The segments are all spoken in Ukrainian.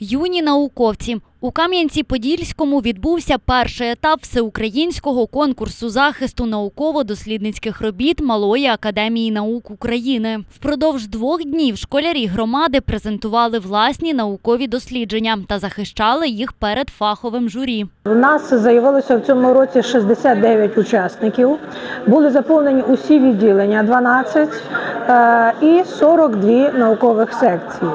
Юні науковці у Кам'янці-Подільському відбувся перший етап всеукраїнського конкурсу захисту науково-дослідницьких робіт Малої академії наук України. Впродовж двох днів школярі громади презентували власні наукові дослідження та захищали їх перед фаховим журі. У нас заявилося в цьому році 69 учасників. Були заповнені усі відділення 12 е, і 42 наукових секції.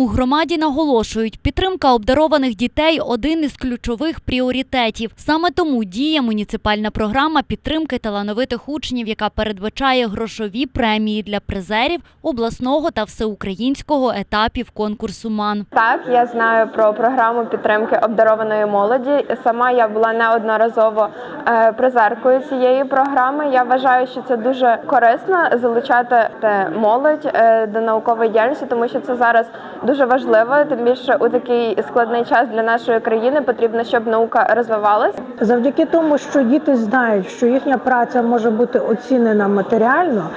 У громаді наголошують, підтримка обдарованих дітей один із ключових пріоритетів. Саме тому діє муніципальна програма підтримки талановитих учнів, яка передбачає грошові премії для призерів обласного та всеукраїнського етапів конкурсу МАН. Так, я знаю про програму підтримки обдарованої молоді. Сама я була неодноразово е, призеркою цієї програми. Я вважаю, що це дуже корисно залучати молодь е, до наукової діяльності, тому що це зараз важливо. Тим більше у такий складний час для нашої країни потрібно, щоб наука розвивалась. Завдяки тому, що діти знають, що їхня праця може бути оцінена матеріально,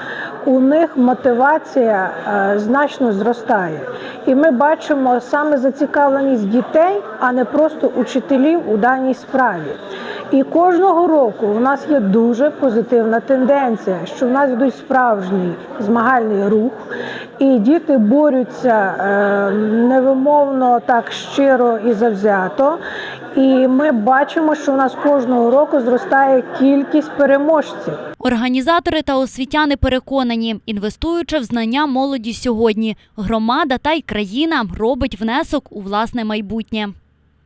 у них мотивація е, значно зростає. І ми бачимо саме зацікавленість дітей, а не просто учителів у даній справі. І кожного року у нас є дуже позитивна тенденція, що в нас йдуть справжній змагальний рух, і діти борються е, невимовно так щиро і завзято. І ми бачимо, що у нас кожного року зростає кількість переможців. Організатори та освітяни переконані, інвестуючи в знання молоді сьогодні, громада та й країна робить внесок у власне майбутнє.